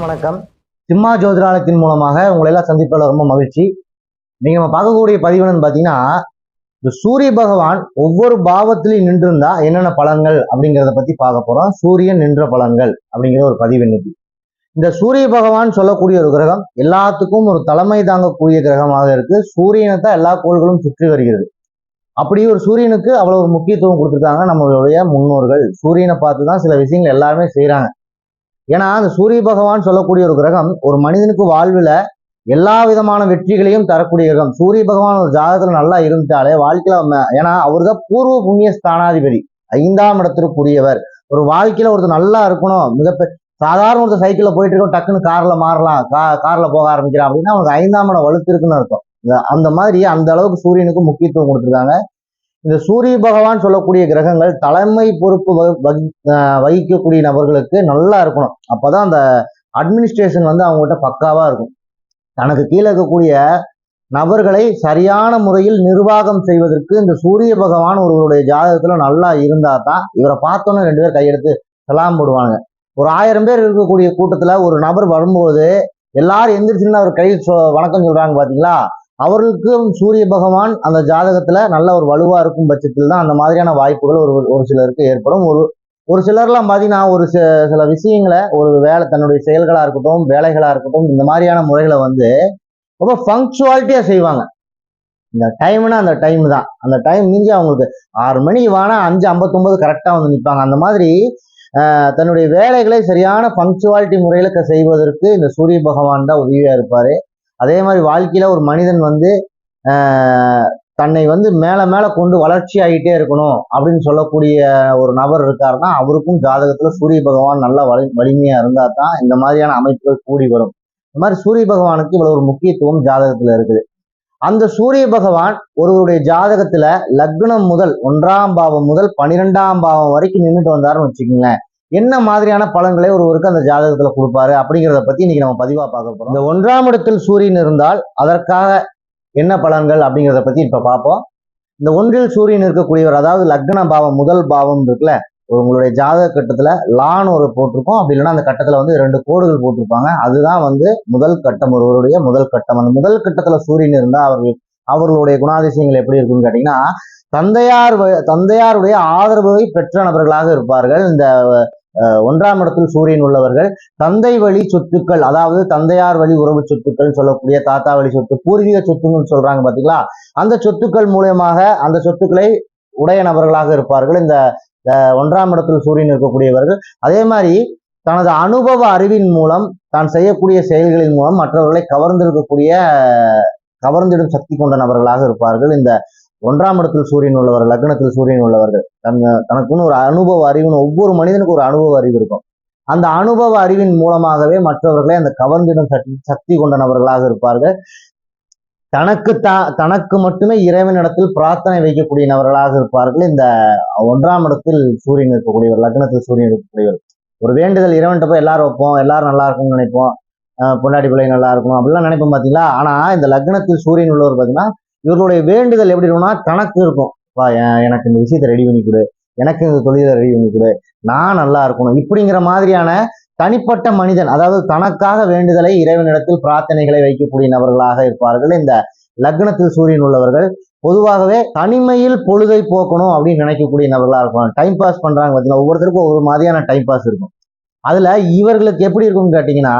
அனைவருக்கும் வணக்கம். சிம்மா ஜோதிராலயத்தின் மூலமாக உங்களை எல்லாம் சந்திப்பதில் ரொம்ப மகிழ்ச்சி. நீங்க நம்ம பார்க்கக்கூடிய பதிவு பார்த்தீங்கன்னா இந்த சூரிய பகவான் ஒவ்வொரு பாவத்திலையும் நின்றிருந்தா என்னென்ன பலன்கள் அப்படிங்கிறத பத்தி பார்க்க போறோம். சூரியன் நின்ற பலன்கள் அப்படிங்கிற ஒரு பதிவு இன்னைக்கு. இந்த சூரிய பகவான் சொல்லக்கூடிய ஒரு கிரகம் எல்லாத்துக்கும் ஒரு தலைமை தாங்கக்கூடிய கிரகமாக இருக்கு. சூரியனை தான் எல்லா கோள்களும் சுற்றி வருகிறது. அப்படி ஒரு சூரியனுக்கு அவ்வளவு ஒரு முக்கியத்துவம் கொடுத்துருக்காங்க நம்மளுடைய முன்னோர்கள். சூரியனை பார்த்து தான் சில விஷயங்கள் எல்லாருமே செய்கிறாங்க ஏன்னா அந்த சூரிய பகவான் சொல்லக்கூடிய ஒரு கிரகம் ஒரு மனிதனுக்கு வாழ்வில் எல்லா விதமான வெற்றிகளையும் தரக்கூடிய கிரகம். சூரிய பகவான் ஒரு ஜாதகத்தில் நல்லா இருந்துட்டாலே வாழ்க்கையில் ஏன்னா அவர் தான் பூர்வ புண்ணிய ஸ்தானாதிபதி. ஐந்தாம் இடத்திற்குரியவர் ஒரு வாழ்க்கையில் ஒருத்தர் நல்லா இருக்கணும். மிக சாதாரண ஒருத்தர் சைக்கிளில் போயிட்டு இருக்கோம் டக்குன்னு காரில் மாறலாம் கா காரில் போக ஆரம்பிக்கிறான் அப்படின்னா அவனுக்கு ஐந்தாம் இடம் வலுத்திருக்குன்னு அர்த்தம். அந்த மாதிரி அந்த அளவுக்கு சூரியனுக்கு முக்கியத்துவம் கொடுத்துருக்காங்க. இந்த சூரிய பகவான் சொல்லக்கூடிய கிரகங்கள் தலைமை பொறுப்பு வகிக்கக்கூடிய நபர்களுக்கு நல்லா இருக்கணும். அப்போதான் அந்த அட்மினிஸ்ட்ரேஷன் வந்து அவங்ககிட்ட பக்காவாக இருக்கும். தனக்கு கீழே இருக்கக்கூடிய நபர்களை சரியான முறையில் நிர்வாகம் செய்வதற்கு இந்த சூரிய பகவான் ஒருவருடைய ஜாதகத்தில் நல்லா இருந்தால் தான் இவரை பார்த்தோன்னே ரெண்டு பேர் கையெடுத்து சலாம் போடுவாங்க. ஒரு ஆயிரம் பேர் இருக்கக்கூடிய கூட்டத்தில் ஒரு நபர் வரும்போது எல்லாரும் எந்திரிச்சுன்னு அவர் கை சொ- வணக்கம் சொல்கிறாங்க பார்த்தீங்களா அவர்களுக்கும் சூரிய பகவான் அந்த ஜாதகத்துல நல்ல ஒரு வலுவா இருக்கும் பட்சத்தில் தான் அந்த மாதிரியான வாய்ப்புகள் ஒரு ஒரு சிலருக்கு ஏற்படும். ஒரு ஒரு சிலர்லாம் பார்த்தீங்கன்னா ஒரு சில விஷயங்களை ஒரு வேலை தன்னுடைய செயல்களா இருக்கட்டும் வேலைகளா இருக்கட்டும் இந்த மாதிரியான முறைகளை வந்து ரொம்ப ஃபங்க்சுவாலிட்டியா செய்வாங்க. இந்த டைம்னா அந்த டைம் தான். அந்த டைம் நீங்க அவங்களுக்கு ஆறு மணிக்கு வானா அஞ்சு ஐம்பத்தொன்பது கரெக்டா வந்து நிற்பாங்க அந்த மாதிரி தன்னுடைய வேலைகளை சரியான பங்க்சுவாலிட்டி முறையில செய்வதற்கு இந்த சூரிய பகவான் தான் உதவியா இருப்பாரு. அதே மாதிரி வாழ்க்கையில் ஒரு மனிதன் வந்து தன்னை வந்து மேலே மேலே கொண்டு வளர்ச்சி ஆகிட்டே இருக்கணும் அப்படின்னு சொல்லக்கூடிய ஒரு நபர் இருக்காருன்னா அவருக்கும் ஜாதகத்தில் சூரிய பகவான் நல்லா வலி வலிமையாக இருந்தால் தான் இந்த மாதிரியான அமைப்புகள் கூடி வரும். இந்த மாதிரி சூரிய பகவானுக்கு இவ்வளோ ஒரு முக்கியத்துவம் ஜாதகத்தில் இருக்குது. அந்த சூரிய பகவான் ஒருவருடைய ஜாதகத்துல லக்னம் முதல் ஒன்றாம் பாவம் முதல் பனிரெண்டாம் பாவம் வரைக்கும் நின்றுட்டு வந்தாருன்னு வச்சுக்கோங்களேன். என்ன மாதிரியான பலன்களை ஒருவருக்கு அந்த ஜாதகத்துல கொடுப்பாரு அப்படிங்கிறத பத்தி இன்னைக்கு நம்ம பதிவா பார்க்க போறோம். இந்த ஒன்றாம் இடத்தில் சூரியன் இருந்தால் அதற்காக என்ன பலன்கள் அப்படிங்கிறத பத்தி இப்ப பார்ப்போம். இந்த ஒன்றில் சூரியன் இருக்கக்கூடியவர் அதாவது லக்ன பாவம் முதல் பாவம் இருக்குல்ல உங்களுடைய ஜாதக கட்டத்துல லான் ஒரு போட்டிருக்கோம். அப்படி இல்லைன்னா அந்த கட்டத்துல வந்து ரெண்டு கோடுகள் போட்டிருப்பாங்க. அதுதான் வந்து முதல் கட்டம் ஒருவருடைய முதல் கட்டம். அந்த முதல் கட்டத்துல சூரியன் இருந்தா அவர்கள் அவர்களுடைய குணாதிசயங்கள் எப்படி இருக்குன்னு கேட்டீங்கன்னா தந்தையார் வ- தந்தையாருடைய ஆதரவை பெற்ற நபர்களாக இருப்பார்கள். இந்த ஒன்றாம் இடத்தில் சூரியன் உள்ளவர்கள் தந்தை வழி சொத்துக்கள் அதாவது தந்தையார் வழி உறவு சொத்துக்கள் சொல்லக்கூடிய தாத்தா வழி சொத்து பூர்வீக சொத்துன்னு சொல்றாங்க பாத்தீங்களா? அந்த சொத்துக்கள் மூலயமாக அந்த சொத்துக்களை உடைய நபர்களாக இருப்பார்கள். இந்த அஹ், ஒன்றாம் இடத்தில் சூரியன் இருக்கக்கூடியவர்கள். அதே மாதிரி தனது அனுபவ அறிவின் மூலம் தான் செய்யக்கூடிய செயல்களின் மூலம் மற்றவர்களை கவர்ந்திருக்கக்கூடிய கவர்ந்திடும் சக்தி கொண்ட நபர்களாக இருப்பார்கள். இந்த ஒன்றாம் இடத்தில் சூரியன் உள்ளவர்கள் லக்னத்தில் சூரியன் உள்ளவர்கள். தன் தனக்குன்னு ஒரு அனுபவ அறிவுன்னு ஒவ்வொரு மனிதனுக்கு ஒரு அனுபவ அறிவு இருக்கும். அந்த அனுபவ அறிவின் மூலமாகவே மற்றவர்களை அந்த கவர்ந்திடும் சக்தி சக்தி கொண்ட நபர்களாக இருப்பார்கள். தனக்கு த தனக்கு மட்டுமே இறைவனிடத்தில் பிரார்த்தனை வைக்கக்கூடிய நபர்களாக இருப்பார்கள். இந்த ஒன்றாம் இடத்தில் சூரியன் இருக்கக்கூடியவர் லக்னத்தில் சூரியன் இருக்கக்கூடியவர். ஒரு வேண்டுதல் இறைவன்கிட்ட போய் எல்லாரும் வைப்போம் எல்லாரும் நல்லா இருக்கும்னு நினைப்போம். பொண்டாடி பிள்ளை நல்லா இருக்கும் அப்படிலாம் நினைப்போம் பாத்தீங்களா? ஆனா இந்த லக்னத்தில் சூரியன் உள்ளவர் பாத்தீங்கன்னா இவர்களுடைய வேண்டுதல் எப்படி இருக்கும்னா தனக்கு இருக்கும். வா எனக்கு இந்த விஷயத்தை ரெடி பண்ணி கொடு. எனக்கு இந்த தொழிலை ரெடி பண்ணி கொடு. நான் நல்லா இருக்கணும். இப்படிங்கிற மாதிரியான தனிப்பட்ட மனிதன் அதாவது தனக்காக வேண்டுதலை இறைவனிடத்தில் பிரார்த்தனைகளை வைக்கக்கூடிய நபர்களாக இருப்பார்கள். இந்த லக்னத்தில் சூரியன் உள்ளவர்கள் பொதுவாகவே தனிமையில் பொழுதை போக்கணும் அப்படின்னு நினைக்கக்கூடிய நபர்களாக இருப்பாங்க. டைம் பாஸ் பண்றாங்க பார்த்தீங்கன்னா ஒவ்வொருத்தருக்கும் ஒவ்வொரு மாதிரியான டைம் பாஸ் இருக்கும். அதுல இவர்களுக்கு எப்படி இருக்கும்னு கேட்டீங்கன்னா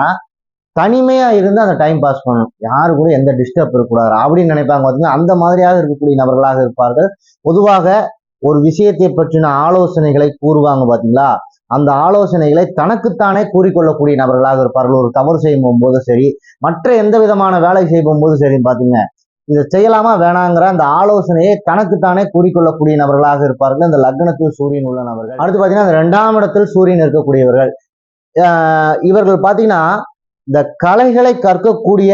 தனிமையா இருந்து அந்த டைம் பாஸ் பண்ணணும். யாரு கூட எந்த டிஸ்டர்ப் இருக்கக்கூடாது. அப்படின்னு நினைப்பாங்க பார்த்தீங்கன்னா அந்த மாதிரியாக இருக்கக்கூடிய நபர்களாக இருப்பார்கள். பொதுவாக ஒரு விஷயத்தை பற்றின ஆலோசனைகளை கூறுவாங்க பாத்தீங்களா? அந்த ஆலோசனைகளை தனக்குத்தானே கூறிக்கொள்ளக்கூடிய நபர்களாக இருப்பார்கள். ஒரு தவறு செய்யும் போது சரி மற்ற எந்த விதமான வேலை செய்யும் போது சரி பாத்தீங்க இதை செய்யலாமா? வேணாங்கிற அந்த ஆலோசனையை தனக்குத்தானே கூறிக்கொள்ளக்கூடிய நபர்களாக இருப்பார்கள். இந்த லக்னத்தில் சூரியன் உள்ள நபர்கள். அடுத்து பாத்தீங்கன்னா இந்த இரண்டாம் இடத்தில் சூரியன் இருக்கக்கூடியவர்கள். ஆஹ் இவர்கள் பாத்தீங்கன்னா இந்த கலைகளை கற்கக்கூடிய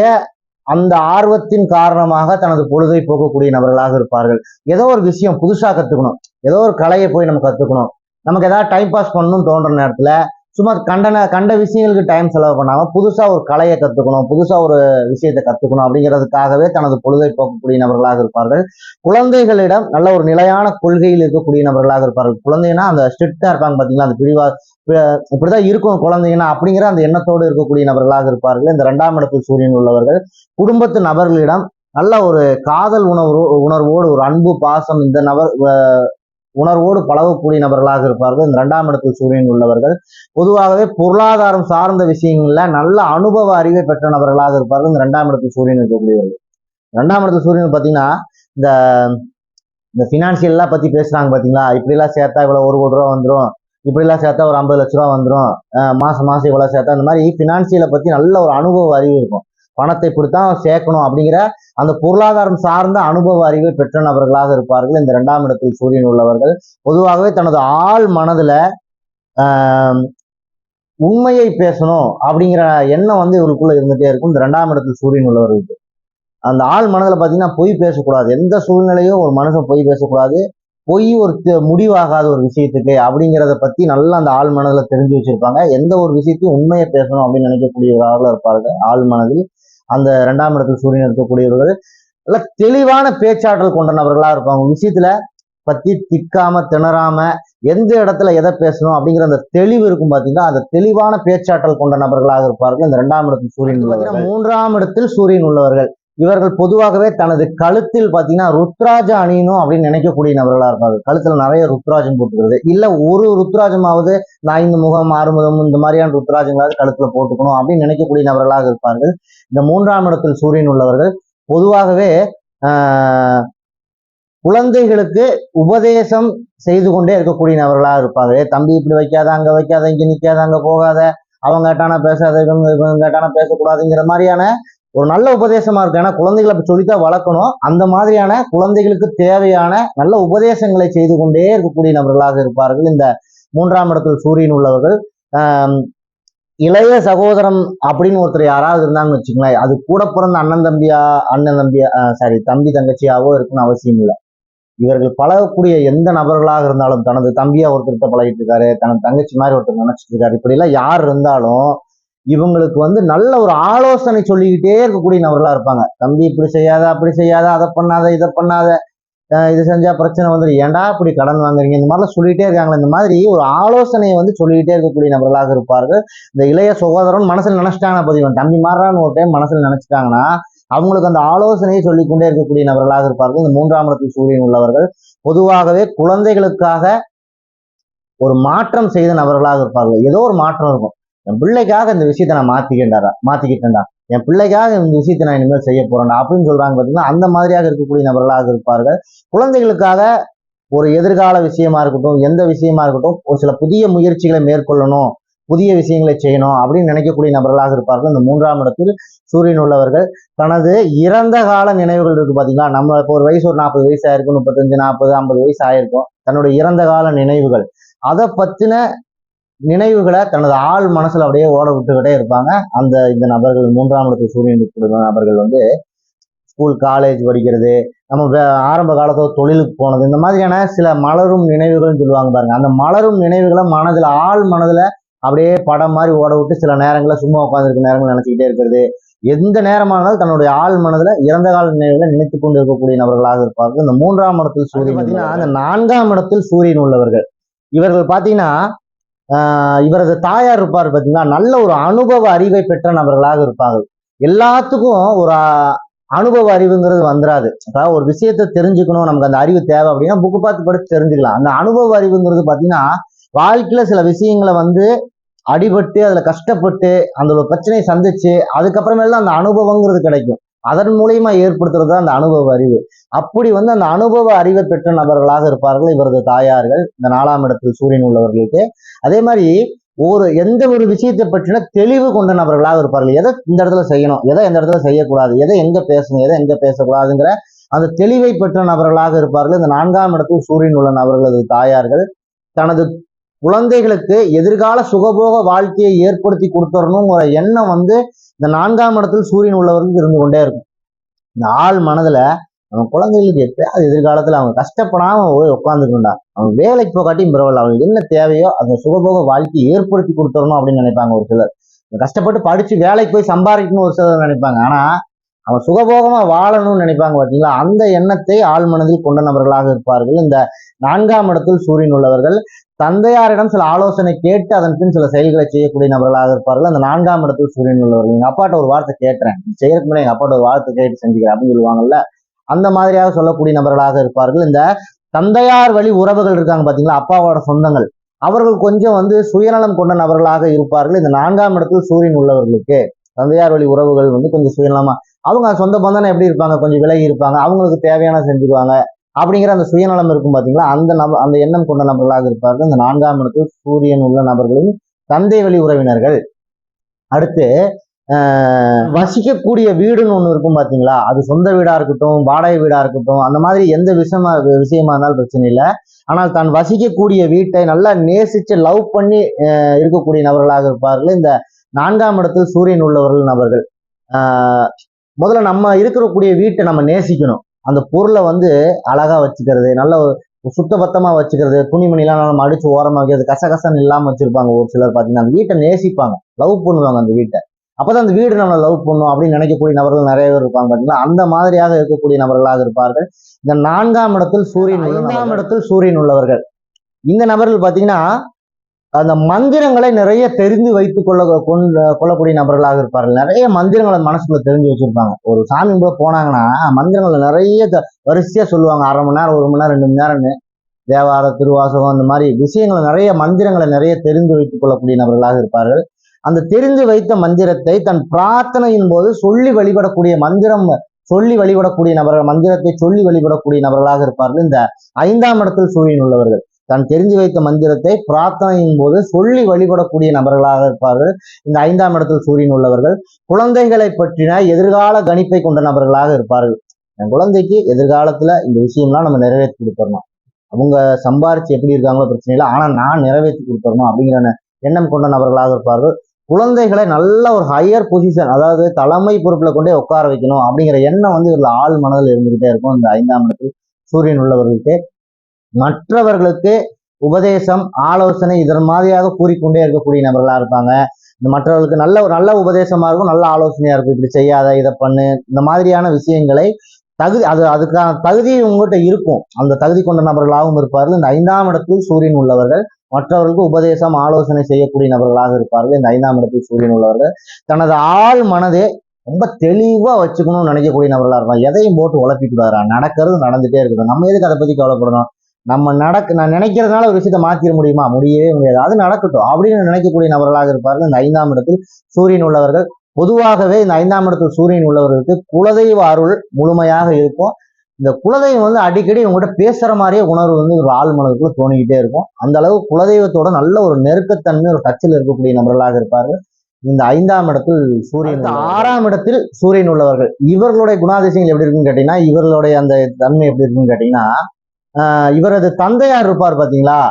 அந்த ஆர்வத்தின் காரணமாக தனது பொழுதை போக்கக்கூடிய நபர்களாக இருப்பார்கள். ஏதோ ஒரு விஷயம் புதுசா கத்துக்கணும். ஏதோ ஒரு கலையை போய் நம்ம கத்துக்கணும். நமக்கு ஏதாவது டைம் பாஸ் பண்ணணும்னு தோன்ற நேரத்துல சும்மா கண்டன கண்ட விஷயங்களுக்கு டைம் செலவு பண்ணாம புதுசா ஒரு கலையை கத்துக்கணும் புதுசா ஒரு விஷயத்தை கத்துக்கணும் அப்படிங்கிறதுக்காகவே தனது பொழுதை போக்கக்கூடிய நபர்களாக இருப்பார்கள். குழந்தைகளிடம் நல்ல ஒரு நிலையான கொள்கையில் இருக்கக்கூடிய நபர்களாக இருப்பார்கள். குழந்தைன்னா அந்த ஸ்ட்ரிக்டாக இருப்பாங்க பார்த்தீங்களா அந்த பிடிவா இப்படிதான் இருக்கும் குழந்தைங்கன்னா அப்படிங்கிற அந்த எண்ணத்தோடு இருக்கக்கூடிய நபர்களாக இருப்பார்கள். இந்த இரண்டாம் இடத்தில் சூரியன் உள்ளவர்கள் குடும்பத்து நபர்களிடம் நல்ல ஒரு காதல் உணர்வு உணர்வோடு ஒரு அன்பு பாசம் இந்த நபர் உணர்வோடு பழகக்கூடிய நபர்களாக இருப்பார்கள். இந்த இரண்டாம் இடத்தில் சூரியன் உள்ளவர்கள் பொதுவாகவே பொருளாதாரம் சார்ந்த விஷயங்கள்ல நல்ல அனுபவ அறிவை பெற்ற நபர்களாக இருப்பார்கள். இந்த இரண்டாம் இடத்தில் சூரியன் இருக்கக்கூடியவர்கள். இரண்டாம் இடத்து சூரியன் பார்த்தீங்கன்னா இந்த இந்த ஃபினான்சியல்லாம் பத்தி பேசுறாங்க பாத்தீங்களா இப்படிலாம் சேர்த்தா இவ்வளவு ஒரு கோடி ரூபா வந்துடும் இப்படிலாம் சேர்த்தா ஒரு ஐம்பது லட்ச ரூபா வந்துடும் மாசம் மாசம் இவ்வளோ சேர்த்தா அந்த மாதிரி ஃபினான்சியலை பற்றி நல்ல ஒரு அனுபவ அறிவு இருக்கும். பணத்தை இப்படித்தான் சேர்க்கணும் அப்படிங்கிற அந்த பொருளாதாரம் சார்ந்த அனுபவ அறிவை பெற்ற நபர்களாக இருப்பார்கள். இந்த இரண்டாம் இடத்தில் சூரியன் உள்ளவர்கள். பொதுவாகவே தனது ஆள் மனதுல ஆஹ், உண்மையை பேசணும் அப்படிங்கிற எண்ணம் வந்து இவருக்குள்ள இருந்துகிட்டே இருக்கும். இந்த ரெண்டாம் இடத்தில் சூரியன் உள்ளவர்களுக்கு. அந்த ஆள் மனதில் பார்த்தீங்கன்னா பொய் பேசக்கூடாது. எந்த சூழ்நிலையும் ஒரு மனுஷன் பொய் பேசக்கூடாது. பொய் ஒரு முடிவாகாத ஒரு விஷயத்துக்கு அப்படிங்கிறத பத்தி நல்லா அந்த ஆள் மனதில் தெரிஞ்சு வச்சிருப்பாங்க. எந்த ஒரு விஷயத்தையும் உண்மையை பேசணும் அப்படின்னு நினைக்கக்கூடியவர்களாக இருப்பார்கள். ஆள் மனதில் அந்த இரண்டாம் இடத்தில் சூரியன் இருக்கக்கூடியவர்கள். நல்ல தெளிவான பேச்சாற்றல் கொண்ட நபர்களா இருப்பாங்க. விஷயத்துல பத்தி திக்காம திணறாம எந்த இடத்துல எதை பேசணும் அப்படிங்கிற அந்த தெளிவு இருக்கும் பாத்தீங்கன்னா அந்த தெளிவான பேச்சாற்றல் கொண்ட நபர்களாக இருப்பார்கள். இந்த இரண்டாம் இடத்தில் சூரியன் உள்ளவர்கள். மூன்றாம் இடத்தில் சூரியன் உள்ளவர்கள். இவர்கள் பொதுவாகவே தனது கழுத்தில் பார்த்தீங்கன்னா ருத்ராஜ அணியணும் அப்படின்னு நினைக்கக்கூடிய நபர்களாக இருப்பாங்க. கழுத்தில் நிறைய ருத்ராஜம் போட்டுக்கிறது. இல்லை ஒரு ருத்ராஜமாவது இந்த ஐந்து முகம் ஆறுமுகம் இந்த மாதிரியான ருத்ராஜங்களாவது கழுத்தில் போட்டுக்கணும் அப்படின்னு நினைக்கக்கூடிய நபர்களாக இருப்பார்கள். இந்த மூன்றாம் இடத்தில் சூரியன் உள்ளவர்கள் பொதுவாகவே ஆஹ், குழந்தைகளுக்கு உபதேசம் செய்து கொண்டே இருக்கக்கூடிய நபர்களாக இருப்பாங்க. தம்பி இப்படி வைக்காத அங்கே வைக்காத இங்கே நிற்காத அங்கே போகாத அவங்க கேட்டானா பேசாத இவங்க கேட்டானா பேசக்கூடாதுங்கிற மாதிரியான ஒரு நல்ல உபதேசமா இருக்கு. ஏன்னா குழந்தைகளை சொல்லித்தான் வளர்க்கணும். அந்த மாதிரியான குழந்தைகளுக்கு தேவையான நல்ல உபதேசங்களை செய்து கொண்டே இருக்கக்கூடிய நபர்களாக இருப்பார்கள். இந்த மூன்றாம் இடத்தில் சூரியன் உள்ளவர்கள். ஆஹ் இளைய சகோதரம் அப்படின்னு ஒருத்தர் யாராவது இருந்தாங்கன்னு வச்சுங்களேன் அது கூட பிறந்த அண்ணன் தம்பியா அண்ணன் தம்பியா சாரி தம்பி தங்கச்சியாவோ இருக்குன்னு அவசியம் இல்லை. இவர்கள் பழகக்கூடிய எந்த நபர்களாக இருந்தாலும் தனது தம்பியா ஒருத்தர்கிட்ட பழகிட்டு இருக்காரு தனது தங்கச்சி மாதிரி ஒருத்தர் நினைச்சிட்டு இருக்காரு. இப்படி எல்லாம் யார் இருந்தாலும் இவங்களுக்கு வந்து நல்ல ஒரு ஆலோசனை சொல்லிக்கிட்டே இருக்கக்கூடிய நபர்களாக இருப்பாங்க. தம்பி இப்படி செய்யாத அப்படி செய்யாத அதை பண்ணாத இதை பண்ணாத இது செஞ்சா பிரச்சனை வந்துடும் ஏன்டா இப்படி கடன் வாங்குறீங்க? இந்த மாதிரிலாம் சொல்லிட்டே இருக்காங்களே இந்த மாதிரி ஒரு ஆலோசனையை வந்து சொல்லிக்கிட்டே இருக்கக்கூடிய நபர்களாக இருப்பார்கள். இந்த இளைய சகோதரன் மனசுல நினைச்சிட்டாங்கன்னா பதிவன் தம்பி மாறான்னு ஒரு டைம் மனசுல நினைச்சிட்டாங்கன்னா அவங்களுக்கு அந்த ஆலோசனையை சொல்லிக்கொண்டே இருக்கக்கூடிய நபர்களாக இருப்பார்கள். இந்த மூன்றாம் இடத்தில் சூரியன் உள்ளவர்கள். பொதுவாகவே குழந்தைகளுக்காக ஒரு மாற்றம் செய்த நபர்களாக இருப்பார்கள். ஏதோ ஒரு மாற்றம் இருக்கும். என் பிள்ளைக்காக இந்த விஷயத்தை நான் மாத்திக்கிட்டேன்டா மாத்திக்கிட்டேன்டா. என் பிள்ளைக்காக இந்த விஷயத்தை நான் இனிமேல் செய்ய போறேன்டா அப்படின்னு சொல்றாங்க பார்த்தீங்கன்னா அந்த மாதிரியாக இருக்கக்கூடிய நபர்களாக இருப்பார்கள். குழந்தைகளுக்காக ஒரு எதிர்கால விஷயமா இருக்கட்டும் எந்த விஷயமா இருக்கட்டும் ஒரு சில புதிய முயற்சிகளை மேற்கொள்ளணும் புதிய விஷயங்களை செய்யணும் அப்படின்னு நினைக்கக்கூடிய நபர்களாக இருப்பார்கள். இந்த மூன்றாம் இடத்தில் சூரியன் உள்ளவர்கள். தனது இறந்த கால நினைவுகள் இருக்கு பார்த்தீங்களா நம்ம இப்போ ஒரு வயசு ஒரு நாற்பது வயசு ஆயிருக்கும் முப்பத்தஞ்சு நாற்பது ஐம்பது வயசு ஆயிருக்கும். தன்னுடைய இறந்த கால நினைவுகள். அதை பற்றின நினைவுகளை தனது ஆள் மனசுல அப்படியே ஓட விட்டுக்கிட்டே இருப்பாங்க. அந்த இந்த நபர்கள் மூன்றாம் இடத்தில் சூரியன் இருக்கிற நபர்கள் வந்து ஸ்கூல் காலேஜ் படிக்கிறது நம்ம ஆரம்ப காலத்துல தொழிலுக்கு போனது இந்த மாதிரியான சில மலரும் நினைவுகள்னு சொல்லுவாங்க பாருங்க. அந்த மலரும் நினைவுகளை மனதுல ஆள் மனதுல அப்படியே படம் மாதிரி ஓட விட்டு சில நேரங்களில் சும்மா உட்காந்துருக்க நேரங்கள் நினைச்சுக்கிட்டே இருக்கிறது. எந்த நேரமானாலும் தன்னுடைய ஆள் மனதுல இறந்த கால நினைவுகளை நினைத்து கொண்டு இருக்கக்கூடிய நபர்களாக இருப்பார்கள். இந்த மூன்றாம் இடத்தில் சூரியன் பார்த்தீங்கன்னா அந்த நான்காம் இடத்தில் சூரியன் உள்ளவர்கள். இவர்கள் பார்த்தீங்கன்னா இவரது தாயார் இருப்பார் பார்த்தீங்கன்னா நல்ல ஒரு அனுபவ அறிவை பெற்ற நபர்களாக இருப்பார்கள். எல்லாத்துக்கும் ஒரு அனுபவ அறிவுங்கிறது வந்துடாது அதாவது ஒரு விஷயத்தை தெரிஞ்சுக்கணும் நமக்கு அந்த அறிவு தேவை அப்படின்னா புக்கு பார்த்து படித்து தெரிஞ்சுக்கலாம். அந்த அனுபவ அறிவுங்கிறது பார்த்தீங்கன்னா வாழ்க்கையில் சில விஷயங்களை வந்து அடிபட்டு அதில் கஷ்டப்பட்டு அந்த ஒரு பிரச்சனையை சந்திச்சு அதுக்கப்புறமேல தான் அந்த அனுபவங்கிறது கிடைக்கும். அதன் மூலியமா ஏற்படுத்துறது தான் அந்த அனுபவ அறிவு. அப்படி வந்து அந்த அனுபவ அறிவை பெற்ற நபர்களாக இருப்பார்கள் இவரது தாயார்கள் இந்த நாலாம் இடத்தில் சூரியன் உள்ளவர்களுக்கு. அதே மாதிரி ஒரு எந்த ஒரு விஷயத்தை பற்றின தெளிவு கொண்ட நபர்களாக இருப்பார்கள். எதை இந்த இடத்துல செய்யணும் எதை இந்த இடத்துல செய்யக்கூடாது எதை எங்க பேசணும் எதை எங்க பேசக்கூடாதுங்கிற அந்த தெளிவை பெற்ற நபர்களாக இருப்பார்கள். இந்த நான்காம் இடத்தில் சூரியன் உள்ள நபர்களது தாயார்கள் தனது குழந்தைகளுக்கு எதிர்கால சுகபோக வாழ்க்கையை ஏற்படுத்தி கொடுத்துடணுங்கிற எண்ணம் வந்து இந்த நான்காம் இடத்தில் சூரியன் உள்ளவர்களுக்கு இருந்து கொண்டே இருக்கும். இந்த ஆள் மனதுல அவன் குழந்தைகளுக்கு எப்பயாவது எதிர்காலத்துல அவங்க கஷ்டப்படாம போய் உட்காந்துக்கணும்டா அவங்க வேலைக்கு போகாட்டியும் பரவாயில்ல. அவனுக்கு என்ன தேவையோ அந்த சுகபோக வாழ்க்கையை ஏற்படுத்தி கொடுத்துடணும் அப்படின்னு நினைப்பாங்க ஒரு சிலர். கஷ்டப்பட்டு படிச்சு வேலைக்கு போய் சம்பாதிக்கணும் ஒரு சிலர் நினைப்பாங்க. ஆனா அவன் சுகபோகமா வாழணும்னு நினைப்பாங்க பார்த்தீங்களா அந்த எண்ணத்தை ஆள் மனதில் கொண்ட நபர்களாக இருப்பார்கள். இந்த நான்காம் இடத்தில் சூரியன் உள்ளவர்கள் தந்தையாரிடம் சில ஆலோசனை கேட்டு அதன் பின் சில செயல்களை செய்யக்கூடிய நபர்களாக இருப்பார்கள். அந்த நான்காம் இடத்தில் சூரியன் உள்ளவர்கள். எங்க அப்பாட்ட ஒரு வார்த்தை கேட்டுறேன் செய்யறதுக்கு முன்னாடி எங்க அப்பாட்ட ஒரு வார்த்தை கேட்டு செஞ்சுக்கிறேன் அப்படின்னு சொல்லுவாங்கல்ல? அந்த மாதிரியாக சொல்லக்கூடிய நபர்களாக இருப்பார்கள். இந்த தந்தையார் வழி உறவுகள் இருக்காங்க பாத்தீங்களா? அப்பாவோட சொந்தங்கள். அவர்கள் கொஞ்சம் வந்து சுயநலம் கொண்ட நபர்களாக இருப்பார்கள். இந்த நான்காம் இடத்தில் சூரியன் உள்ளவர்களுக்கு தந்தையார் வழி உறவுகள் வந்து கொஞ்சம் சுயநலமா அவங்க சொந்த பந்தனை எப்படி இருப்பாங்க? கொஞ்சம் விலகி இருப்பாங்க. அவங்களுக்கு தேவையான செஞ்சுக்குவாங்க அப்படிங்கிற அந்த சுயநலம் இருக்கும் பார்த்தீங்களா அந்த நப அந்த எண்ணம் கொண்ட நபர்களாக இருப்பார்கள். அந்த நான்காம் இடத்தில் சூரியன் உள்ள நபர்களின் தந்தை வழி உறவினர்கள். அடுத்து வசிக்கக்கூடிய வீடுன்னு ஒன்று இருக்கும் பார்த்தீங்களா அது சொந்த வீடாக இருக்கட்டும் வாடகை வீடாக இருக்கட்டும் அந்த மாதிரி எந்த விஷயமா விஷயமா இருந்தாலும் பிரச்சனை இல்லை. ஆனால் தான் வசிக்கக்கூடிய வீட்டை நல்லா நேசித்து லவ் பண்ணி இருக்கக்கூடிய நபர்களாக இருப்பார்கள். இந்த நான்காம் இடத்தில் சூரியன் உள்ளவர்கள் நபர்கள். முதல்ல நம்ம இருக்கக்கூடிய வீட்டை நம்ம நேசிக்கணும். அந்த பொருளை வந்து அழகா வச்சுக்கிறது நல்ல ஒரு சுத்தபத்தமா வச்சுக்கிறது துணிமணிலாம் நம்ம அடிச்சு ஓரமா வைக்கிறது கசகசன்னு இல்லாம வச்சிருப்பாங்க ஒரு சிலர் பாத்தீங்கன்னா. அந்த வீட்டை நேசிப்பாங்க லவ் பண்ணுவாங்க அந்த வீட்டை. அப்பதான் அந்த வீடு நம்மளை லவ் பண்ணும் அப்படின்னு நினைக்கக்கூடிய நபர்கள் நிறைய பேர் இருப்பாங்க பாத்தீங்களா? அந்த மாதிரியாக இருக்கக்கூடிய நபர்களாக இருப்பார்கள். இந்த நான்காம் இடத்தில் சூரியன் ஐந்தாம் இடத்தில் சூரியன் உள்ளவர்கள். இந்த நபர்கள் பாத்தீங்கன்னா அந்த மந்திரங்களை நிறைய தெரிந்து வைத்துக் கொள்ள கொண்டு கொள்ளக்கூடிய நபர்களாக இருப்பார்கள். நிறைய மந்திரங்களை மனசுக்குள்ள தெரிஞ்சு வச்சிருப்பாங்க. ஒரு சாமி கூட போனாங்கன்னா மந்திரங்களை நிறைய வரிசையா சொல்லுவாங்க. அரை மணி நேரம் ஒரு மணி நேரம் ரெண்டு மணி நேரம்னு. தேவார திருவாசகம் அந்த மாதிரி விஷயங்களை நிறைய மந்திரங்களை நிறைய தெரிந்து வைத்துக் கொள்ளக்கூடிய நபர்களாக இருப்பார்கள். அந்த தெரிந்து வைத்த மந்திரத்தை தன் பிரார்த்தனையின் போது சொல்லி வழிபடக்கூடிய மந்திரம் சொல்லி வழிபடக்கூடிய நபர்கள் மந்திரத்தை சொல்லி வழிபடக்கூடிய நபர்களாக இருப்பார்கள். இந்த ஐந்தாம் இடத்தில் சூரியன் உள்ளவர்கள். தான் தெரிஞ்சு வைத்த மந்திரத்தை பிரார்த்தனையின் போது சொல்லி வழிபடக்கூடிய நபர்களாக இருப்பார்கள். இந்த ஐந்தாம் இடத்தில் சூரியன் உள்ளவர்கள் குழந்தைகளை பற்றின எதிர்கால கணிப்பை கொண்ட நபர்களாக இருப்பார்கள். என் குழந்தைக்கு எதிர்காலத்துல இந்த விஷயம்லாம் நம்ம நிறைவேற்றி கொடுத்துடணும். அவங்க சம்பாரிச்சு எப்படி இருக்காங்களோ பிரச்சனை இல்லை ஆனா நான் நிறைவேற்றி கொடுத்துடணும் அப்படிங்கிற எண்ணம் கொண்ட நபர்களாக இருப்பார்கள். குழந்தைகளை நல்ல ஒரு ஹையர் பொசிஷன் அதாவது தலைமை பொறுப்புல கொண்டே உட்கார வைக்கணும் அப்படிங்கிற எண்ணம் வந்து இவர்கள் ஆள் மனதில் இருந்துகிட்டே இருக்கும். இந்த ஐந்தாம் இடத்தில் சூரியன் உள்ளவர்களுக்கு. மற்றவர்களுக்கு உபதேசம் ஆலோசனை இதன் மாதிரியாக கூறிக்கொண்டே இருக்கக்கூடிய நபர்களாக இருப்பாங்க. இந்த மற்றவர்களுக்கு நல்ல ஒரு நல்ல உபதேசமா இருக்கும் நல்ல ஆலோசனையா இருக்கும். இப்படி செய்யாத இதை பண்ணு இந்த மாதிரியான விஷயங்களை தகுதி அது அதுக்கான தகுதி உங்ககிட்ட இருக்கும். அந்த தகுதி கொண்ட நபர்களாகவும் இருப்பார்கள். இந்த ஐந்தாம் இடத்தில் சூரியன் உள்ளவர்கள் மற்றவர்களுக்கு உபதேசம் ஆலோசனை செய்யக்கூடிய நபர்களாக இருப்பார்கள். இந்த ஐந்தாம் இடத்தில் சூரியன் உள்ளவர்கள் தனது ஆள் மனதை ரொம்ப தெளிவாக வச்சுக்கணும்னு நினைக்கக்கூடிய நபர்களாக இருப்பாங்க. எதையும் போட்டு உழப்பிக்கூடாதா நடக்கிறது நடந்துட்டே இருக்கணும் நம்ம எதுக்கு அதை பத்தி கவலைப்படணும்? நம்ம நடக்க நான் நினைக்கிறதுனால ஒரு விஷயத்தை மாத்திர முடியுமா? முடியவே முடியாது. அது நடக்கட்டும். அப்படின்னு நினைக்கக்கூடிய நபர்களாக இருப்பார்கள். இந்த ஐந்தாம் இடத்தில் சூரியன் உள்ளவர்கள். பொதுவாகவே இந்த ஐந்தாம் இடத்தில் சூரியன் உள்ளவர்களுக்கு குலதெய்வ அருள் முழுமையாக இருக்கும். இந்த குலதெய்வம் வந்து அடிக்கடி உங்ககிட்ட பேசுற மாதிரியே உணர்வு வந்து ஒரு ஆள் மனதுக்குள்ள தோணிக்கிட்டே இருக்கும். அந்த அளவு குலதெய்வத்தோட நல்ல ஒரு நெருக்கத்தன்மை ஒரு டச்சில் இருக்கக்கூடிய நபர்களாக இருப்பார்கள். இந்த ஐந்தாம் இடத்தில் சூரியன் ஆறாம் இடத்தில் சூரியன் உள்ளவர்கள். இவர்களுடைய குணாதிசயங்கள் எப்படி இருக்குன்னு கேட்டீங்கன்னா இவர்களுடைய அந்த தன்மை எப்படி இருக்குன்னு கேட்டீங்கன்னா இவரது தந்தையார் இருப்பார் பார்த்தீங்களா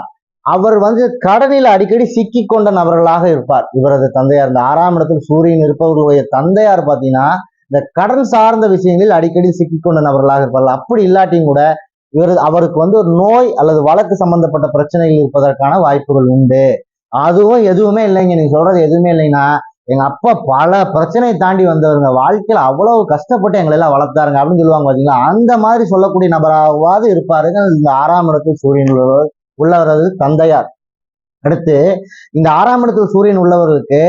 அவர் வந்து கடனில் அடிக்கடி சிக்கி கொண்ட நபர்களாக இருப்பார். இவரது தந்தையார் இந்த ஆறாம் இடத்தில் சூரியன் இருப்பவர்களுடைய தந்தையார் பார்த்தீங்கன்னா இந்த கடன் சார்ந்த விஷயங்களில் அடிக்கடி சிக்கி கொண்ட நபர்களாக இருப்பார் அப்படி இல்லாட்டியும் கூட இவர் அவருக்கு வந்து ஒரு நோய் அல்லது வழக்கு சம்பந்தப்பட்ட பிரச்சனைகள் இருப்பதற்கான வாய்ப்புகள் உண்டு. அதுவும் எதுவுமே இல்லைங்க. நீங்க சொல்றது எதுவுமே இல்லைன்னா எங்க அப்பா பல பிரச்சனையை தாண்டி வந்தவருங்க. வாழ்க்கையில அவ்வளவு கஷ்டப்பட்டு எங்களை எல்லாம் வளர்த்தாருங்க அப்படின்னு சொல்லுவாங்க பாத்தீங்களா? அந்த மாதிரி சொல்லக்கூடிய நபராவது இருப்பாருங்க. இந்த ஆறாம் இடத்தில் சூரியன் உள்ளவர் உள்ளவரது தந்தையார். அடுத்து இந்த ஆறாம் இடத்தில் சூரியன் உள்ளவர்களுக்கு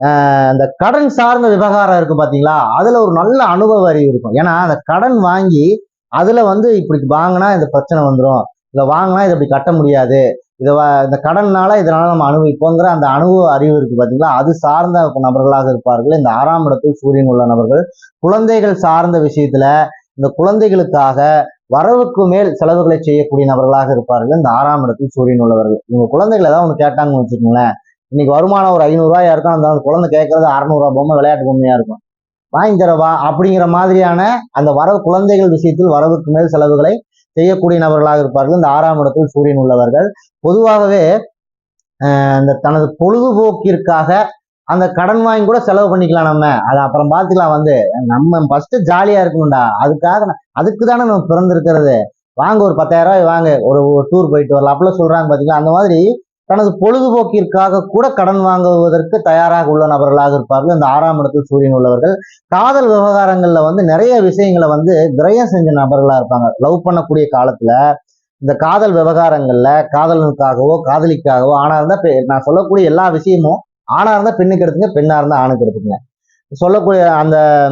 ஆஹ் இந்த கடன் சார்ந்த விவகாரம் இருக்கு பாத்தீங்களா? அதுல ஒரு நல்ல அனுபவ அறிவு இருக்கும். ஏன்னா அந்த கடன் வாங்கி அதுல வந்து இப்படி வாங்கினா இந்த பிரச்சனை வந்துடும் இதை வாங்கினா இதை இப்படி கட்ட முடியாது. இதை வ- இந்த கடன்னால இதனால நம்ம அனுபவிப்போங்கிற அந்த அனுபவ அறிவு இருக்கு பாத்தீங்களா? அது சார்ந்த நபர்களாக இருப்பார்கள். இந்த ஆறாம் இடத்தில் சூரியன் உள்ள நபர்கள். குழந்தைகள் சார்ந்த விஷயத்துல இந்த குழந்தைகளுக்காக வரவுக்கு மேல் செலவுகளை செய்யக்கூடிய நபர்களாக இருப்பார்கள். இந்த ஆறாம் இடத்தில் சூரியன் உள்ளவர்கள். இவங்க குழந்தைகள் ஏதாவது ஒன்று கேட்டாங்கன்னு வச்சுக்கோங்களேன். இன்னைக்கு வருமானம் ஒரு ஐநூறுரூவாயா இருக்கும் அந்த குழந்தை கேட்கறது அறநூறுவா பொம்மை விளையாட்டு பொம்மையா இருக்கும். வாங்கி தரவா அப்படிங்கிற மாதிரியான அந்த வரவு குழந்தைகள் விஷயத்தில் வரவுக்கு மேல் செலவுகளை செய்யக்கூடிய நபர்களாக இருப்பார்கள். இந்த ஆறாம் இடத்தில் சூரியன் உள்ளவர்கள். பொதுவாகவே அந்த இந்த தனது பொழுதுபோக்கிற்காக அந்த கடன் வாங்கி கூட செலவு பண்ணிக்கலாம் நம்ம. அதை அப்புறம் பார்த்துக்கலாம் வந்து. நம்ம ஃபர்ஸ்ட் ஜாலியா இருக்கணும்டா. அதுக்காக நான்- அதுக்கு தானே நம்ம பிறந்திருக்கிறது. வாங்க ஒரு பத்தாயிரம் ரூபாய் வாங்க. ஒரு டூர் போயிட்டு வரலாம். அப்படிலாம் சொல்றாங்க பாத்தீங்களா? அந்த மாதிரி தனது பொழுதுபோக்கிற்காக கூட கடன் வாங்குவதற்கு தயாராக உள்ள நபர்களாக இருப்பார்கள். இந்த ஆறாம் இடத்தில் சூரியன் உள்ளவர்கள். காதல் விவகாரங்களில் வந்து நிறைய விஷயங்களை வந்து விரயம் செஞ்ச நபர்களாக இருப்பாங்க. லவ் பண்ணக்கூடிய காலத்தில் இந்த காதல் விவகாரங்களில் காதலனுக்காகவோ காதலிக்காகவோ ஆணாக இருந்தால் பெ- நான் சொல்லக்கூடிய எல்லா விஷயமும் ஆணாக இருந்தால் பெண்ணுக்கு எடுத்துங்க பெண்ணாக இருந்தால் ஆணுக்கு எடுத்துங்க. சொல்லக்கூடிய அந்த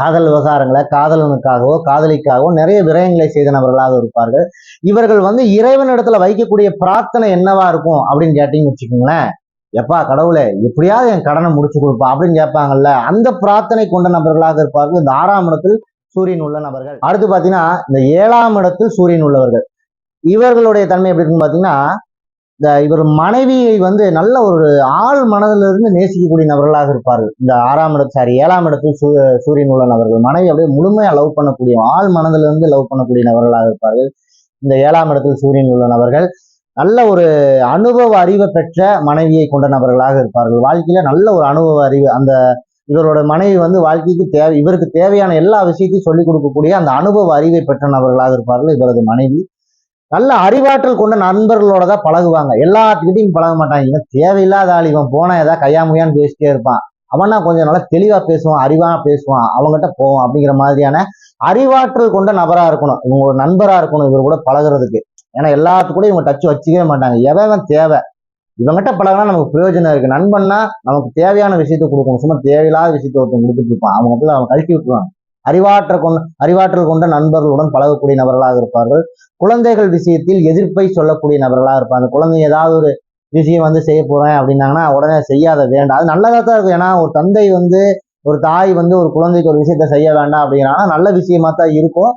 காதல் விவகாரங்களை காதலனுக்காகவோ காதலிக்காகவோ நிறைய விரயங்களை செய்த நபர்களாக இருப்பார்கள். இவர்கள் வந்து இறைவனிடத்துல வைக்கக்கூடிய பிரார்த்தனை என்னவா இருக்கும் அப்படின்னு கேட்டீங்கன்னு வச்சுக்கோங்களேன். எப்பா கடவுளே எப்படியாவது என் கடனை முடிச்சு கொடுப்பா அப்படின்னு கேட்பாங்கல்ல. அந்த பிரார்த்தனை கொண்ட நபர்களாக இருப்பார்கள். இந்த ஆறாம் இடத்தில் சூரியன் உள்ள நபர்கள். அடுத்து பாத்தீங்கன்னா இந்த ஏழாம் இடத்தில் சூரியன் உள்ளவர்கள். இவர்களுடைய தன்மை எப்படி இருக்குன்னு பாத்தீங்கன்னா இந்த இவர் மனைவியை வந்து நல்ல ஒரு ஆள் மனதிலிருந்து நேசிக்கக்கூடிய நபர்களாக இருப்பார்கள். இந்த ஆறாம் இடத்து சாரி ஏழாம் இடத்தில் சூ சூரியன் உள்ள நபர்கள். மனைவி அப்படியே முழுமையாக லவ் பண்ணக்கூடிய ஆள் மனதிலிருந்து லவ் பண்ணக்கூடிய நபர்களாக இருப்பார்கள். இந்த ஏழாம் இடத்தில் சூரியன் உள்ள நபர்கள். நல்ல ஒரு அனுபவ அறிவை பெற்ற மனைவியை கொண்ட நபர்களாக இருப்பார்கள். வாழ்க்கையில நல்ல ஒரு அனுபவ அறிவு அந்த இவரோட மனைவி வந்து வாழ்க்கைக்கு தேவை இவருக்கு தேவையான எல்லா விஷயத்தையும் சொல்லிக் கொடுக்கக்கூடிய அந்த அனுபவ அறிவை பெற்ற நபர்களாக இருப்பார்கள் இவரது மனைவி. நல்ல அறிவாற்றல் கொண்ட நண்பர்களோட தான் பழகுவாங்க. எல்லாத்துக்கிட்டையும் பழக மாட்டாங்க. இவன் தேவையில்லாத ஆள். இவன் போனா ஏதாவது கையாமையான்னு பேசிட்டே இருப்பான். அவனா கொஞ்சம் நல்லா தெளிவா பேசுவான் அறிவா பேசுவான் அவங்ககிட்ட போவான் அப்படிங்கிற மாதிரியான அறிவாற்றல் கொண்ட நபரா இருக்கணும். இவங்க ஒரு நண்பரா இருக்கணும். இவர் கூட பழகுறதுக்கு. ஏன்னா எல்லாத்து கூட இவங்க டச் வச்சுக்கவே மாட்டாங்க. எவன் தேவை? இவங்ககிட்ட பழகினா நமக்கு பிரயோஜனம் இருக்கு. நண்பன்னா நமக்கு தேவையான விஷயத்த கொடுக்கணும். சும்மா தேவையில்லாத விஷயத்த ஒருத்தன் கொடுத்துட்டு இருப்பான். அவங்க போய் அவன் கழட்டி விட்டுருவாங்க அறிவாற்றல் கொண்ட அறிவாற்றல் கொண்ட நண்பர்களுடன் பழகக்கூடிய நபர்களாக இருப்பார்கள். குழந்தைகள் விஷயத்தில் எதிர்ப்பை சொல்லக்கூடிய நபர்களாக இருப்பாங்க. குழந்தை ஏதாவது ஒரு விஷயம் வந்து செய்ய போறேன் அப்படின்னாங்கன்னா உடனே செய்யாத வேண்டாம். அது நல்லதா தான் இருக்கும். ஏன்னா ஒரு தந்தை வந்து ஒரு தாய் வந்து ஒரு குழந்தைக்கு ஒரு விஷயத்த செய்ய வேண்டாம் அப்படிங்கிறாங்கன்னா நல்ல விஷயமா தான் இருக்கும்.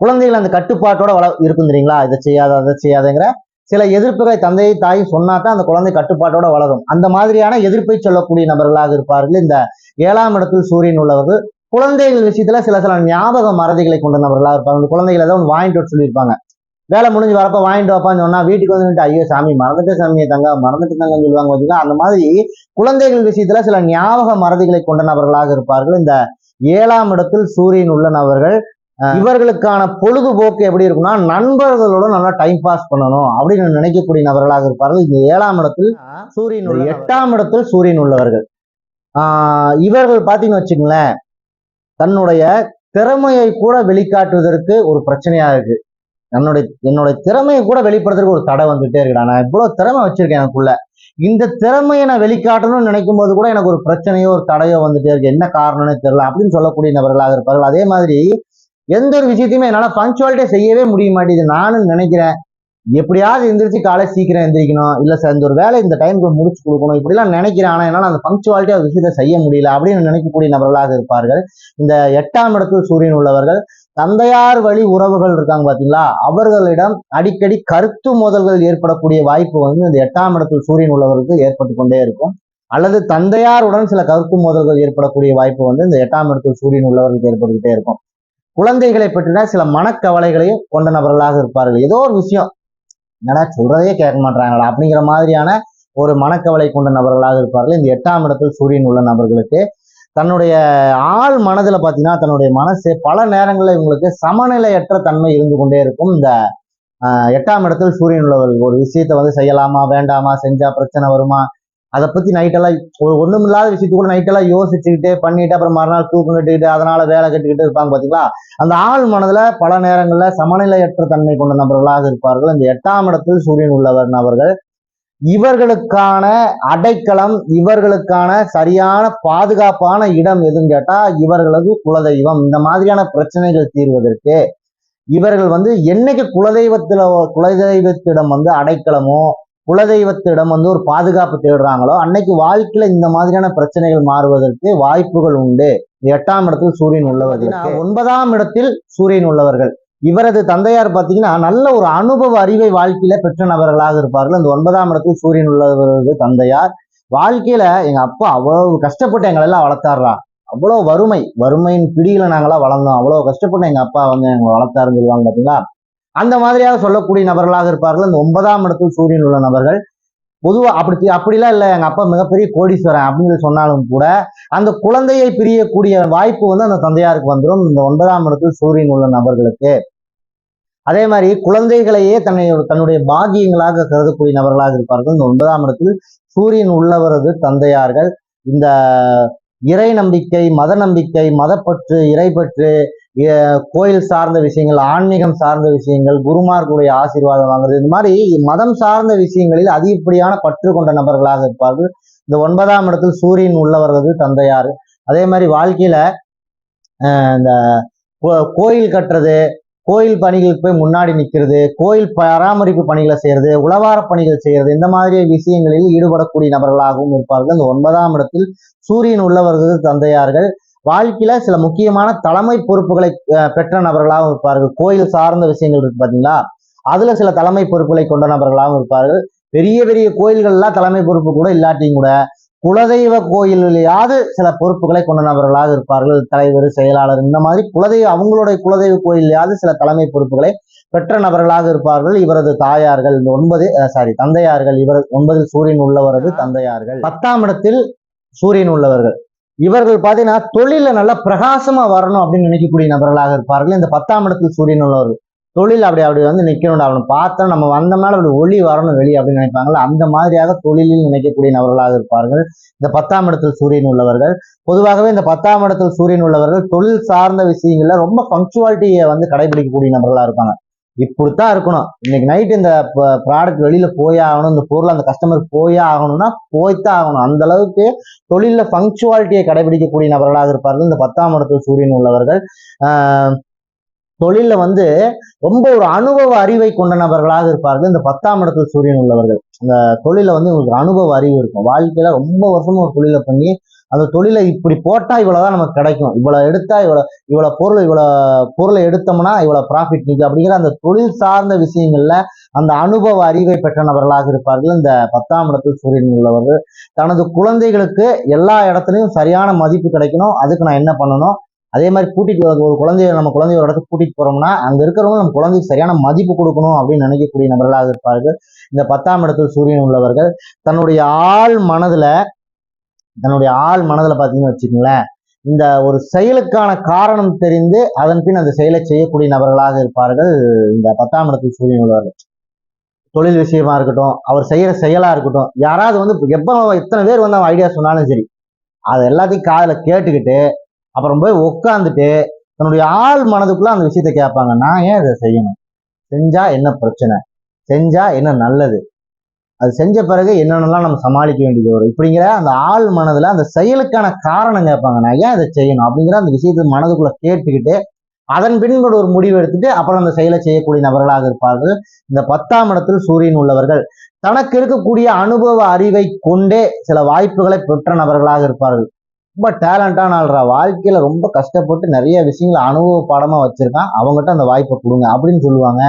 குழந்தைகள் அந்த கட்டுப்பாட்டோட வள இருக்கும் தெரியுங்களா? இதை செய்யாத அதை செய்யாதங்கிற சில எதிர்ப்புகளை தந்தையை தாயும் சொன்னா தான் அந்த குழந்தை கட்டுப்பாட்டோட வளரும். அந்த மாதிரியான எதிர்ப்பை சொல்லக்கூடிய நபர்களாக இருப்பார்கள். இந்த ஏழாம் இடத்தில் சூரியன் உள்ளவர்கள் குழந்தைகள் விஷயத்துல சில சில ஞாபக மறதிகளை கொண்ட நபர்களாக இருப்பாங்க. குழந்தைகள் ஏதோ ஒன்று வாங்கிட்டு வர சொல்லியிருப்பாங்க. வேலை முடிஞ்சு வரப்ப வாங்கிட்டு வாப்பான்னு சொன்னா வீட்டுக்கு வந்துட்டு ஐயோ சாமி மறந்துட்டு சாமியை தங்க மறந்துட்டு தங்கன்னு சொல்லுவாங்க அந்த மாதிரி குழந்தைகள் விஷயத்துல சில ஞாபக மறதிகளை கொண்ட நபர்களாக இருப்பார்கள். இந்த ஏழாம் இடத்தில் சூரியன் உள்ள நபர்கள் இவர்களுக்கான பொழுதுபோக்கு எப்படி இருக்கும்னா நண்பர்களோட நல்லா டைம் பாஸ் பண்ணணும் அப்படின்னு நினைக்கக்கூடிய நபர்களாக இருப்பார்கள். இந்த ஏழாம் இடத்தில் சூரியன் உள்ள எட்டாம் இடத்தில் சூரியன் உள்ளவர்கள். ஆஹ் இவர்கள் பார்த்தீங்கன்னு வச்சுங்களேன் தன்னுடைய திறமையை கூட வெளிக்காட்டுவதற்கு ஒரு பிரச்சனையா இருக்கு. என்னுடைய என்னுடைய திறமையை கூட வெளிப்படுத்துறதுக்கு ஒரு தடை வந்துட்டே இருக்கா நான் இவ்வளவு திறமை வச்சிருக்கேன் எனக்குள்ள. இந்த திறமையை நான் வெளிக்காட்டணும்னு நினைக்கும் போது கூட எனக்கு ஒரு பிரச்சனையோ ஒரு தடையோ வந்துட்டே இருக்கு. என்ன காரணம்னு தெரியல. அப்படின்னு சொல்லக்கூடிய நபர்களாக இருப்பார்கள் அதே மாதிரி எந்த ஒரு விஷயத்தையுமே என்னால் பங்க்சுவாலிட்டியா செய்யவே முடிய மாட்டேங்குது. நானும் நினைக்கிறேன். எப்படியாவது எந்திரிச்சு காலை சீக்கிரம் எந்திரிக்கணும். இல்ல சார் இந்த ஒரு வேலை இந்த டைமுக்கு முடிச்சு கொடுக்கணும். இப்படிலாம் நினைக்கிறேன் ஆனா என்னால அந்த பங்க்சுவாலிட்டி அது விஷயத்தை செய்ய முடியல அப்படின்னு நினைக்கக்கூடிய நபர்களாக இருப்பார்கள். இந்த எட்டாம் இடத்தில் சூரியன் உள்ளவர்கள் தந்தையார் வழி உறவுகள் இருக்காங்க பாத்தீங்களா? அவர்களிடம் அடிக்கடி கருத்து மோதல்கள் ஏற்படக்கூடிய வாய்ப்பு வந்து இந்த எட்டாம் இடத்தில் சூரியன் உள்ளவர்களுக்கு ஏற்பட்டு கொண்டே இருக்கும். அல்லது தந்தையாருடன் சில கருத்து மோதல்கள் ஏற்படக்கூடிய வாய்ப்பு வந்து இந்த எட்டாம் இடத்தில் சூரியன் உள்ளவர்களுக்கு ஏற்பட்டுக்கிட்டே இருக்கும். குழந்தைகளை பற்றின சில மனக்கவலைகளையும் கொண்ட நபர்களாக இருப்பார்கள். ஏதோ ஒரு விஷயம் என்னடா சொல்றதே கேட்க மாட்டாங்களா அப்படிங்கிற மாதிரியான ஒரு மனக்கவலை கொண்ட நபர்களாக இருப்பார்கள். இந்த எட்டாம் இடத்தில் சூரியன் உள்ள நபர்களுக்கு தன்னுடைய ஆள் மனதுல பாத்தீங்கன்னா தன்னுடைய மனசு பல நேரங்களில் இவங்களுக்கு சமநிலையற்ற தன்மை இருந்து கொண்டே இருக்கும். இந்த ஆஹ், எட்டாம் இடத்தில் சூரியன் உள்ளவர்கள் ஒரு விஷயத்தை வந்து செய்யலாமா வேண்டாமா செஞ்சா பிரச்சனை வருமா அதை பத்தி நைட்டெல்லாம் ஒரு ஒண்ணும் இல்லாத விஷயத்து கூட நைட்டெல்லாம் யோசிச்சுக்கிட்டே பண்ணிட்டு அப்புறம் மறுநாள் தூக்கம் கட்டுக்கிட்டு அதனால வேலை கட்டிக்கிட்டு இருப்பாங்க பாத்தீங்களா? அந்த ஆள் மனதுல பல நேரங்கள்ல சமநிலையற்ற தன்மை கொண்ட நபர்களாக இருப்பார்கள். இந்த எட்டாம் இடத்தில் சூரியன் உள்ளவர் நபர்கள். இவர்களுக்கான அடைக்கலம் இவர்களுக்கான சரியான பாதுகாப்பான இடம் எதுன்னு கேட்டா இவர்களது குலதெய்வம். இந்த மாதிரியான பிரச்சனைகள் தீர்வதற்கு இவர்கள் வந்து என்னைக்கு குலதெய்வத்துல குலதெய்வத்திடம் வந்து அடைக்கலமோ குலதெய்வத்திடம் வந்து ஒரு பாதுகாப்பு தேடுறாங்களோ அன்னைக்கு வாழ்க்கையில இந்த மாதிரியான பிரச்சனைகள் மாறுவதற்கு வாய்ப்புகள் உண்டு. எட்டாம் இடத்தில் சூரியன் உள்ளவர்கள் ஒன்பதாம் இடத்தில் சூரியன் உள்ளவர்கள். இவரது தந்தையார் பார்த்தீங்கன்னா நல்ல ஒரு அனுபவ அறிவை வாழ்க்கையில பெற்ற நபர்களாக இருப்பார்கள். அந்த ஒன்பதாம் இடத்தில் சூரியன் உள்ளவரது தந்தையார் வாழ்க்கையில எங்க அப்பா அவ்வளவு கஷ்டப்பட்டு எங்களை எல்லாம் வளர்த்தாருடா. அவ்வளவு வறுமை. வறுமையின் பிடியில நாங்களாம் வளர்ந்தோம். அவ்வளவு கஷ்டப்பட்டு எங்க அப்பா வந்து எங்களை வளர்த்தாருன்னு சொல்லுவாங்க பாத்தீங்களா? அந்த மாதிரியாக சொல்லக்கூடிய நபர்களாக இருப்பார்கள். இந்த ஒன்பதாம் இடத்தில் சூரியன் உள்ள நபர்கள். பொதுவா அப்படி அப்படிலாம் இல்லை. எங்க அப்பா மிகப்பெரிய கோடீஸ்வரன் அப்படின்னு சொன்னாலும் கூட அந்த குழந்தையை பிரியக்கூடிய வாய்ப்பு வந்து அந்த தந்தையாருக்கு வந்துடும் இந்த ஒன்பதாம் இடத்தில் சூரியன் உள்ள நபர்களுக்கு. அதே மாதிரி குழந்தைகளையே தன்னை தன்னுடைய பாகியங்களாக கருதக்கூடிய நபர்களாக இருப்பார்கள். இந்த ஒன்பதாம் இடத்தில் சூரியன் உள்ளவரது தந்தையார்கள். இந்த இறை நம்பிக்கை மத நம்பிக்கை மதப்பற்று இறைப்பற்று கோயில் சார்ந்த விஷயங்கள் ஆன்மீகம் சார்ந்த விஷயங்கள் குருமார்களுடைய ஆசீர்வாதம் வாங்குறது இந்த மாதிரி மதம் சார்ந்த விஷயங்களில் அதிகப்படியான பற்று கொண்ட நபர்களாக இருப்பார்கள். இந்த ஒன்பதாம் இடத்தில் சூரியன் உள்ளவர்களது தந்தையார். அதே மாதிரி வாழ்க்கையில அஹ், இந்த கோ- கோயில் கட்டுறது கோயில் பணிகளுக்கு போய் முன்னாடி நிற்கிறது கோயில் பராமரிப்பு பணிகளை செய்யறது உளவார பணிகள் செய்யறது இந்த மாதிரி விஷயங்களில் ஈடுபடக்கூடிய நபர்களாகவும் இருப்பார்கள். இந்த ஒன்பதாம் இடத்தில் சூரியன் உள்ளவர்கள் தந்தையார்கள். வாழ்க்கையில சில முக்கியமான தலைமை பொறுப்புகளை பெற்ற நபர்களாகவும் இருப்பார்கள். கோயில் சார்ந்த விஷயங்கள் இருக்கு பாத்தீங்களா? அதுல சில தலைமை பொறுப்புகளை கொண்ட நபர்களாகவும் இருப்பார்கள். பெரிய பெரிய கோயில்கள்லாம் தலைமை பொறுப்பு கூட இல்லாட்டியும் கூட குலதெய்வ கோயிலையாவது சில பொறுப்புகளை கொண்ட நபர்களாக இருப்பார்கள். தலைவர் செயலாளர் இந்த மாதிரி குலதெய்வ அவங்களுடைய குலதெய்வ கோயிலையாவது சில தலைமை பொறுப்புகளை பெற்ற நபர்களாக இருப்பார்கள். இவரது தாயார்கள் இந்த ஒன்பது சாரி தந்தையார்கள். இவர் ஒன்பதில் சூரியன் உள்ளவரது தந்தையார்கள். பத்தாம் இடத்தில் சூரியன் உள்ளவர்கள். இவர்கள் பார்த்தீங்கன்னா தொழில நல்லா பிரகாசமா வரணும் அப்படின்னு நினைக்கக்கூடிய நபர்களாக இருப்பார்கள். இந்த பத்தாம் இடத்துல சூரியன் உள்ளவர்கள் தொழில் அப்படி அப்படி வந்து நிற்கணும் அவனை பார்த்தா நம்ம வந்தோம்னால அப்படி ஒளி வரணும் வெளியே அப்படின்னு நினைப்பாங்களோ அந்த மாதிரியாக தொழிலில் நினைக்கக்கூடிய நபர்களாக இருப்பார்கள். இந்த பத்தாம் இடத்தில் சூரியன் உள்ளவர்கள். பொதுவாகவே இந்த பத்தாம் இடத்தில் சூரியன் உள்ளவர்கள் தொழில் சார்ந்த விஷயங்கள்ல ரொம்ப பங்க்சுவாலிட்டியை வந்து கடைபிடிக்கக்கூடிய நபர்களா இருப்பாங்க. இப்படித்தான் இருக்கணும். இன்னைக்கு நைட் இந்த ப்ராடக்ட் வெளியில போயே ஆகணும். இந்த பொருள் அந்த கஸ்டமர் போயே ஆகணும்னா போய்த்தான் ஆகணும். அந்த அளவுக்கு தொழில பங்க்சுவாலிட்டியை கடைபிடிக்கக்கூடிய நபர்களாக இருப்பார்கள். இந்த பத்தாம் இடத்தில் சூரியன் உள்ளவர்கள். ஆஹ் வந்து ரொம்ப ஒரு அனுபவ அறிவை கொண்ட நபர்களாக இருப்பார்கள். இந்த பத்தாம் இடத்துல சூரியன் உள்ளவர்கள். அந்த தொழில வந்து உங்களுக்கு அனுபவ அறிவு இருக்கும். வாழ்க்கையில ரொம்ப வருஷமா ஒரு தொழிலை பண்ணி அந்த தொழிலை இப்படி போட்டால் இவ்வளோ தான் நமக்கு கிடைக்கும். இவ்வளோ எடுத்தால் இவ்வளோ இவ்வளோ பொருள் இவ்வளோ பொருளை எடுத்தோம்னா இவ்வளோ ப்ராஃபிட் நிற்கும் அப்படிங்கிற அந்த தொழில் சார்ந்த விஷயங்களில் அந்த அனுபவ அறிவை பெற்ற நபர்களாக இருப்பார்கள். இந்த பத்தாம் இடத்தில் சூரியன் உள்ளவர்கள். தனது குழந்தைகளுக்கு எல்லா இடத்துலையும் சரியான மதிப்பு கிடைக்கணும். அதுக்கு நான் என்ன பண்ணணும்? அதே மாதிரி கூட்டிகிட்டு வர- ஒரு குழந்தைய நம்ம குழந்தைய ஒரு இடத்துக்கு கூட்டிகிட்டு போறோம்னா அங்கே இருக்கிறவங்க நம்ம குழந்தைக்கு சரியான மதிப்பு கொடுக்கணும் அப்படின்னு நினைக்கக்கூடிய நபர்களாக இருப்பார்கள். இந்த பத்தாம் இடத்தில் சூரியன் உள்ளவர்கள் தன்னுடைய ஆள் மனதில் தன்னுடைய ஆள் மனதில் பார்த்தீங்கன்னு வச்சுக்கோங்களேன் இந்த ஒரு செயலுக்கான காரணம் தெரிந்து அதன் பின் அந்த செயலை செய்யக்கூடிய நபர்களாக இருப்பார்கள் இந்த பத்தாம் இடத்தில் சூரியன் உள்ளவர்கள் தொழில் விஷயமா இருக்கட்டும் அவர் செய்யற செயலா இருக்கட்டும் யாராவது வந்து எப்போ எத்தனை பேர் வந்து அவன் ஐடியா சொன்னாலும் சரி அதை எல்லாத்தையும் காதில் கேட்டுக்கிட்டு அப்புறம் போய் உட்காந்துட்டு தன்னுடைய ஆள் மனதுக்குள்ள அந்த விஷயத்த கேட்பாங்க. நான் ஏன் இதை செய்யணும்? செஞ்சா என்ன பிரச்சனை? செஞ்சா என்ன நல்லது? அது செஞ்ச பிறகு என்னென்னலாம் நம்ம சமாளிக்க வேண்டியது வரும். இப்படிங்கிற அந்த ஆள் மனதில் அந்த செயலுக்கான காரணம் கேட்பாங்க. நான் ஏன் அதை செய்யணும்? அப்படிங்கிற அந்த விஷயத்தை மனதுக்குள்ளே கேட்டுக்கிட்டு அதன் பின்பு ஒரு முடிவு எடுத்துட்டு அப்புறம் அந்த செயலை செய்யக்கூடிய நபர்களாக இருப்பார்கள். இந்த பத்தாம் இடத்தில் சூரியன் உள்ளவர்கள். தனக்கு இருக்கக்கூடிய அனுபவ அறிவை கொண்டே சில வாய்ப்புகளை பெற்ற நபர்களாக இருப்பார்கள். ரொம்ப டேலண்டான ஆள்றா வாழ்க்கையில ரொம்ப கஷ்டப்பட்டு நிறைய விஷயங்களை அனுபவ பாடமா வச்சிருக்கான். அவங்ககிட்ட அந்த வாய்ப்பை கொடுங்க அப்படின்னு சொல்லுவாங்க.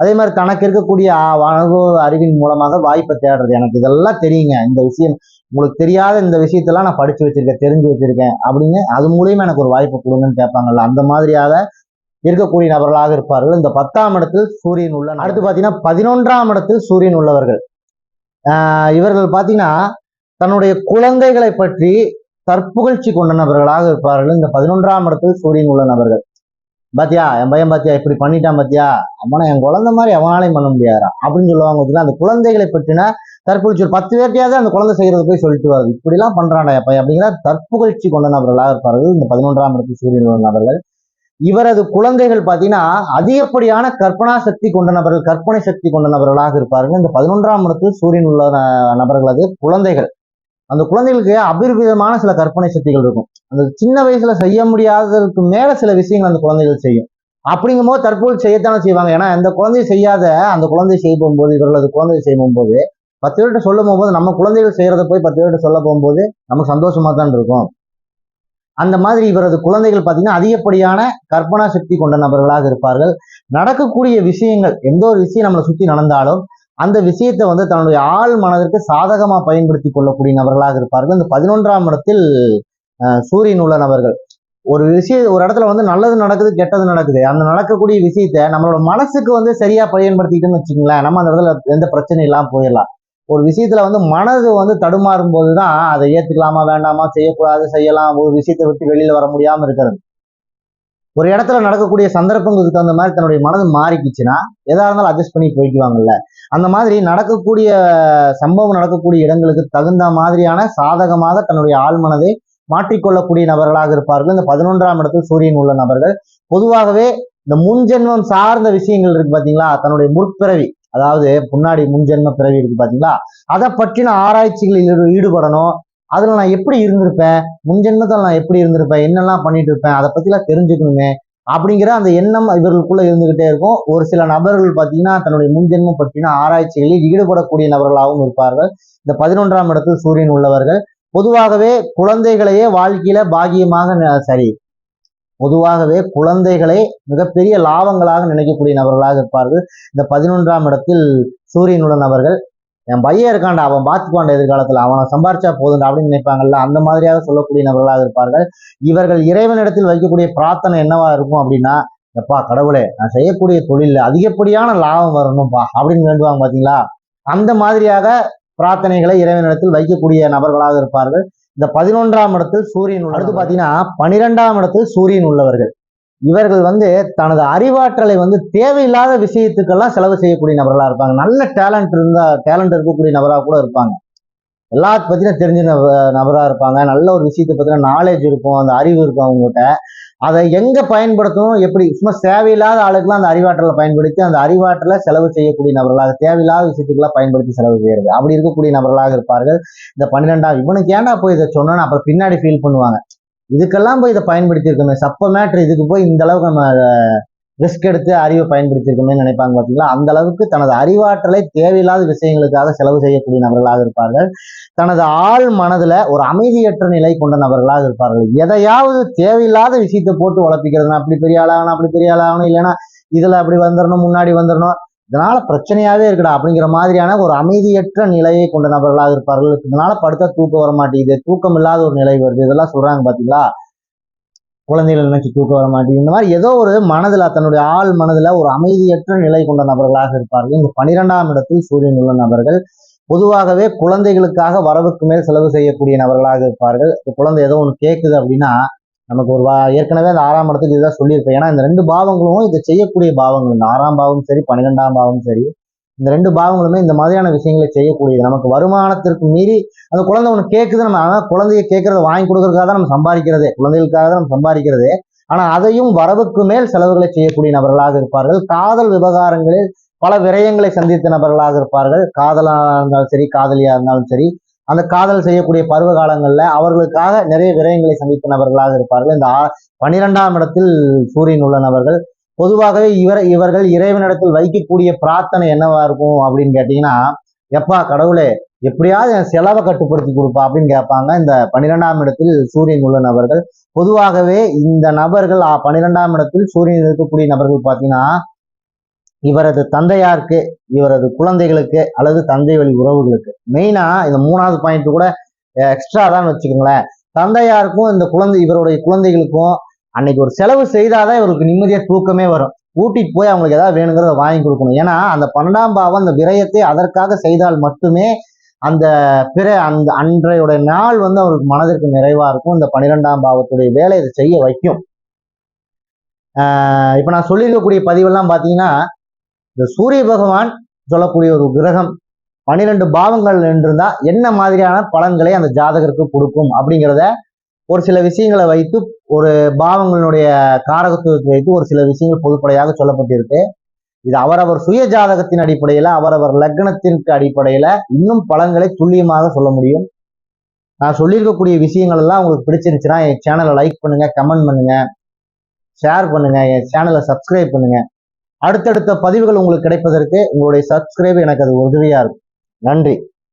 அதே மாதிரி தனக்கு இருக்கக்கூடிய அனுபவ அறிவின் மூலமாக வாய்ப்பை தேடுறது. எனக்கு இதெல்லாம் தெரியுங்க. இந்த விஷயம் உங்களுக்கு தெரியாத இந்த விஷயத்தெல்லாம் நான் படிச்சு வச்சிருக்கேன் தெரிஞ்சு வச்சிருக்கேன் அப்படின்னு அது மூலியமா எனக்கு ஒரு வாய்ப்பை கொடுங்கன்னு கேட்பாங்கல்ல. அந்த மாதிரியாக இருக்கக்கூடிய நபர்களாக இருப்பார்கள். இந்த பத்தாம் இடத்தில் சூரியன் உள்ள அடுத்து பாத்தீங்கன்னா பதினொன்றாம் இடத்தில் சூரியன் உள்ளவர்கள். ஆஹ் இவர்கள் பாத்தீங்கன்னா தன்னுடைய குழந்தைகளை பற்றி தற்புகழ்ச்சி கொண்ட நபர்களாக இருப்பார்கள். இந்த பதினொன்றாம் இடத்தில் சூரியன் உள்ள நபர்கள். பாத்தியா என் பையன் பாத்தியா இப்படி பண்ணிட்டான் பாத்தியா? அவனை என் குழந்தை மாதிரி அவனாலையும் பண்ண முடியாதா அப்படின்னு சொல்லுவாங்க அந்த குழந்தைகளை பற்றின தற்புகழ்ச்சி ஒரு பத்து பேர்ட்டையாவது அந்த குழந்தை செய்யறது போய் சொல்லிட்டு வருது இப்படிலாம் பண்றான்டா என் பையன். அப்படிங்கிற தற்புகழ்ச்சி கொண்ட நபர்களாக இருப்பார்கள் இந்த பதினொன்றாம் இடத்து சூரியன் உள்ள நபர்கள். இவரது குழந்தைகள் பாத்தீங்கன்னா அதிகப்படியான கற்பனா சக்தி கொண்ட நபர்கள் கற்பனை சக்தி கொண்ட நபர்களாக இருப்பார்கள். இந்த பதினொன்றாம் இடத்தில் சூரியன் உள்ள நபர்களது குழந்தைகள். அந்த குழந்தைகளுக்கு அபிர்விதமான சில கற்பனை சக்திகள் இருக்கும். அந்த சின்ன வயசுல செய்ய முடியாததுக்கு மேல சில விஷயங்கள் அந்த குழந்தைகள் செய்யும். அப்படிங்கும் போது தற்போது செய்யத்தானே செய்வாங்க. ஏன்னா அந்த குழந்தை செய்யாத அந்த குழந்தை செய்ய போகும்போது இவர்களது குழந்தை செய்ய போகும்போது பத்து பேர்கிட்ட சொல்ல போகும்போது நம்ம குழந்தைகள் செய்யறதை போய் பத்து பேர்கிட்ட சொல்ல போகும்போது நமக்கு சந்தோஷமா தான் இருக்கும். அந்த மாதிரி இவரது குழந்தைகள் பார்த்தீங்கன்னா அதிகப்படியான கற்பனா சக்தி கொண்ட நபர்களாக இருப்பார்கள். நடக்கக்கூடிய விஷயங்கள் எந்த ஒரு விஷயம் நம்மளை சுத்தி நடந்தாலும் அந்த விஷயத்தை வந்து தன்னுடைய ஆள் மனதிற்கு சாதகமாக பயன்படுத்தி கொள்ளக்கூடிய நபர்களாக இருப்பார்கள். இந்த பதினொன்றாம் இடத்தில் சூரியன் உள்ள நபர்கள். ஒரு விஷயம் ஒரு இடத்துல வந்து நல்லது நடக்குது கெட்டது நடக்குது. அந்த நடக்கக்கூடிய விஷயத்த நம்மளோட மனசுக்கு வந்து சரியா பயன்படுத்திக்கிட்டோம்னு வச்சுக்கோங்களேன் நம்ம அந்த இடத்துல எந்த பிரச்சனையும் இல்லாமல் போயிடலாம். ஒரு விஷயத்துல வந்து மனது வந்து தடுமாறும் போது தான் அதை ஏத்துக்கலாமா வேண்டாமா செய்யக்கூடாது செய்யலாம் ஒரு விஷயத்தை விட்டு வெளியில வர முடியாம இருக்கிறது. ஒரு இடத்துல நடக்கக்கூடிய சந்தர்ப்பங்களுக்கு தகுந்த மாதிரி தன்னுடைய மனது மாறிக்குச்சுன்னா எதா இருந்தாலும் அட்ஜஸ்ட் பண்ணி போய்க்குவாங்கல்ல. அந்த மாதிரி நடக்கக்கூடிய சம்பவம் நடக்கக்கூடிய இடங்களுக்கு தகுந்த மாதிரியான சாதகமாக தன்னுடைய ஆழ்மனதை மாற்றிக்கொள்ளக்கூடிய நபர்களாக இருப்பார்கள். இந்த பதினொன்றாம் இடத்தில் சூரியன் உள்ள நபர்கள். பொதுவாகவே இந்த முன்ஜென்மம் சார்ந்த விஷயங்கள் இருக்கு பாத்தீங்களா? தன்னுடைய முற்பிறவி அதாவது முன்னாடி முன்ஜென்ம பிறவி இருக்கு பாத்தீங்களா? அதை பற்றின ஆராய்ச்சிகளில் ஈடுபடணும். அதில் நான் எப்படி இருந்திருப்பேன்? முன்ஜென்மத்தில் நான் எப்படி இருந்திருப்பேன்? என்னெல்லாம் பண்ணிட்டு இருப்பேன்? அதை பற்றிலாம் தெரிஞ்சுக்கணுமே. அப்படிங்கிற அந்த எண்ணம் இவர்களுக்குள்ள இருந்துகிட்டே இருக்கும். ஒரு சில நபர்கள் பார்த்தீங்கன்னா தன்னுடைய முன்ஜென்மம் பற்றின ஆராய்ச்சிகளில் ஈடுபடக்கூடிய நபர்களாகவும் இருப்பார்கள். இந்த பதினொன்றாம் இடத்தில் சூரியன் உள்ளவர்கள் பொதுவாகவே குழந்தைகளையே வாழ்க்கையில பாகியமாக ந- சரி பொதுவாகவே குழந்தைகளை மிகப்பெரிய லாபங்களாக நினைக்கக்கூடிய நபர்களாக இருப்பார்கள். இந்த பதினொன்றாம் இடத்தில் சூரியன் உள்ள நபர்கள் என் பையன் இருக்கான்டா அவன் பார்த்துக்குவாண்ட எதிர்காலத்துல. அவனை சம்பாரிச்சா போதுண்டா அப்படின்னு நினைப்பாங்கல்ல? அந்த மாதிரியாக சொல்லக்கூடிய நபர்களாக இருப்பார்கள். இவர்கள் இறைவனிடத்தில் வைக்கக்கூடிய பிரார்த்தனை என்னவா இருக்கும் அப்படின்னா எப்பா கடவுளே நான் செய்யக்கூடிய தொழில்ல அதிகப்படியான லாபம் வரணும்ப்பா அப்படின்னு வேண்டுவாங்க பாத்தீங்களா? அந்த மாதிரியாக பிரார்த்தனைகளை இறைவனிடத்தில் வைக்கக்கூடிய நபர்களாக இருப்பார்கள். இந்த பதினொன்றாம் இடத்தில் சூரியன் அடுத்து பாத்தீங்கன்னா பனிரெண்டாம் இடத்தில் சூரியன் உள்ளவர்கள். இவர்கள் வந்து தனது அறிவாற்றலை வந்து தேவையில்லாத விஷயத்துக்கெல்லாம் செலவு செய்யக்கூடிய நபர்களாக இருப்பாங்க. நல்ல டேலண்ட் இருந்தால் டேலண்ட் இருக்கக்கூடிய நபராக கூட இருப்பாங்க. எல்லாத்த பத்தின தெரிஞ்ச நபராக நபரா இருப்பாங்க. நல்ல ஒரு விஷயத்தை பத்தின நாலேஜ் இருக்கும் அந்த அறிவு இருக்கும் அவங்ககிட்ட. அதை எங்க பயன்படுத்தணும் எப்படி? சும்மா தேவையில்லாத ஆளுக்கெல்லாம் அந்த அறிவாற்றலை பயன்படுத்தி அந்த அறிவாற்றலை செலவு செய்யக்கூடிய நபர்களாக தேவையில்லாத விஷயத்துக்கெல்லாம் பயன்படுத்தி செலவு செய்யறது. அப்படி இருக்கக்கூடிய நபர்களாக இருப்பார்கள். இந்த பன்னிரெண்டாம் இவனுக்கு ஏன்டா போய் இதை சொன்னோன்னு அப்புறம் பின்னாடி ஃபீல் பண்ணுவாங்க. இதுக்கெல்லாம் போய் இதை பயன்படுத்தியிருக்கோமே. சப்ப மேட்ரு இதுக்கு போய் இந்த அளவுக்கு நம்ம ரிஸ்க் எடுத்து அறிவை பயன்படுத்தியிருக்கோமே நினைப்பாங்க பார்த்தீங்களா அந்த அளவுக்கு தனது அறிவாற்றலை தேவையில்லாத விஷயங்களுக்காக செலவு செய்யக்கூடிய நபர்களாக இருப்பார்கள். தனது ஆள் மனதுல ஒரு அமைதியற்ற நிலை கொண்ட நபர்களாக இருப்பார்கள். எதையாவது தேவையில்லாத விஷயத்தை போட்டு உழப்பிக்கிறது அப்படி பெரிய ஆளாகணும் அப்படி பெரிய ஆளாகணும் இல்லைன்னா இதுல அப்படி வந்துடணும் முன்னாடி வந்துடணும் இதனால பிரச்சனையாவே இருக்குடா அப்படிங்கிற மாதிரியான ஒரு அமைதியற்ற நிலையை கொண்ட நபர்களாக இருப்பார்கள். இதனால படுத்தா தூக்கம் வர மாட்டேங்குது. தூக்கம் இல்லாத ஒரு நிலை வருது. இதெல்லாம் சொல்றாங்க பாத்தீங்களா? குழந்தைகள் நினைச்சு தூக்கம் வர மாட்டேங்குது. இந்த மாதிரி ஏதோ ஒரு மனதுல தன்னுடைய ஆள் மனதுல ஒரு அமைதியற்ற நிலை கொண்ட நபர்களாக இருப்பார்கள். இந்த பனிரெண்டாம் இடத்தில் சூரியன் உள்ள நபர்கள். பொதுவாகவே குழந்தைகளுக்காக வரவுக்கு மேல் செலவு செய்யக்கூடிய நபர்களாக இருப்பார்கள். இப்ப குழந்தை ஏதோ ஒன்று கேட்குது அப்படின்னா நமக்கு ஒரு வா- ஏற்கனவே அந்த ஆறாம் இடத்துக்கு இதுதான் சொல்லியிருப்பேன். ஏன்னா இந்த ரெண்டு பாவங்களும் இதை செய்யக்கூடிய பாவங்கள் இந்த ஆறாம் பாவம் சரி பன்னிரெண்டாம் பாவம் சரி இந்த ரெண்டு பாவங்களுமே இந்த மாதிரியான விஷயங்களை செய்யக்கூடியது. நமக்கு வருமானத்திற்கு மீறி அந்த குழந்தை ஒன்று கேட்குது நம்ம ஆனால் குழந்தைய கேட்கறத வாங்கி கொடுக்கறதுக்காக தான் நம்ம சம்பாதிக்கிறதே. குழந்தைகளுக்காக தான் நம்ம சம்பாதிக்கிறது. ஆனால் அதையும் வரவுக்கு மேல் செலவுகளை செய்யக்கூடிய நபர்களாக இருப்பார்கள். காதல் விவகாரங்களில் பல விரயங்களை சந்தித்த நபர்களாக இருப்பார்கள். காதலாக இருந்தாலும் சரி காதலியாக இருந்தாலும் சரி அந்த காதல் செய்யக்கூடிய பருவ காலங்கள்ல அவர்களுக்காக நிறைய விரயங்களை சந்தித்த நபர்களாக இருப்பார்கள். இந்த பனிரெண்டாம் பன்னிரெண்டாம் இடத்தில் சூரியன் உள்ள நபர்கள். பொதுவாகவே இவர் இவர்கள் இறைவனிடத்தில் வைக்கக்கூடிய பிரார்த்தனை என்னவா இருக்கும் அப்படின்னு கேட்டீங்கன்னா எப்பா கடவுளே எப்படியாவது என் செலவை கட்டுப்படுத்தி கொடுப்பா அப்படின்னு கேட்பாங்க. இந்த பன்னிரெண்டாம் இடத்தில் சூரியன் உள்ள நபர்கள். பொதுவாகவே இந்த நபர்கள் பன்னிரெண்டாம் இடத்தில் சூரியன் இருக்கக்கூடிய நபர்கள் பார்த்தீங்கன்னா இவரது தந்தையாருக்கு இவரது குழந்தைகளுக்கு அல்லது தந்தை வழி உறவுகளுக்கு. மெயினா இந்த மூணாவது பாயிண்ட் கூட எக்ஸ்ட்ரா தான் வச்சுக்கோங்களேன். தந்தையாருக்கும் இந்த குழந்தை இவருடைய குழந்தைகளுக்கும் அன்னைக்கு ஒரு செலவு செய்தாதான் இவருக்கு நிம்மதியா தூக்கமே வரும். கூட்டிட்டு போய் அவங்களுக்கு ஏதாவது வேணுங்கிறத வாங்கி கொடுக்கணும். ஏன்னா அந்த பன்னெண்டாம் பாவம் அந்த விரயத்தை அதற்காக செய்தால் மட்டுமே அந்த பிற அந்த அன்றையோட நாள் வந்து அவருக்கு மனதிற்கு நிறைவா இருக்கும். இந்த பன்னிரெண்டாம் பாவத்துடைய வேலை இதை செய்ய வைக்கும். இப்போ நான் சொல்லியிருக்கக்கூடிய பதிவெல்லாம் பார்த்தீங்கன்னா இந்த சூரிய பகவான் சொல்லக்கூடிய ஒரு கிரகம் பன்னிரெண்டு பாவங்கள் நின்றிருந்தா என்ன மாதிரியான பலன்களை அந்த ஜாதகருக்கு கொடுக்கும் அப்படிங்கிறத ஒரு சில விஷயங்களை வைத்து ஒரு பாவங்களினுடைய காரகத்துவத்தை வைத்து ஒரு சில விஷயங்கள் பொதுப்படையாக சொல்லப்பட்டிருக்கு. இது அவரவர் சுய ஜாதகத்தின் அடிப்படையில அவரவர் லக்னத்திற்கு அடிப்படையில இன்னும் பலன்களை துல்லியமாக சொல்ல முடியும். நான் சொல்லியிருக்கக்கூடிய விஷயங்கள் எல்லாம் உங்களுக்கு பிடிச்சிருந்துச்சுன்னா என் சேனலை லைக் பண்ணுங்க கமெண்ட் பண்ணுங்க ஷேர் பண்ணுங்க என் சேனலை சப்ஸ்கிரைப் பண்ணுங்க. அடுத்தடுத்த பதிவுகள் உங்களுக்கு கிடைப்பதற்கு உங்களுடைய சப்ஸ்கிரைப் எனக்கு அது உதவியா இருக்கும். நன்றி.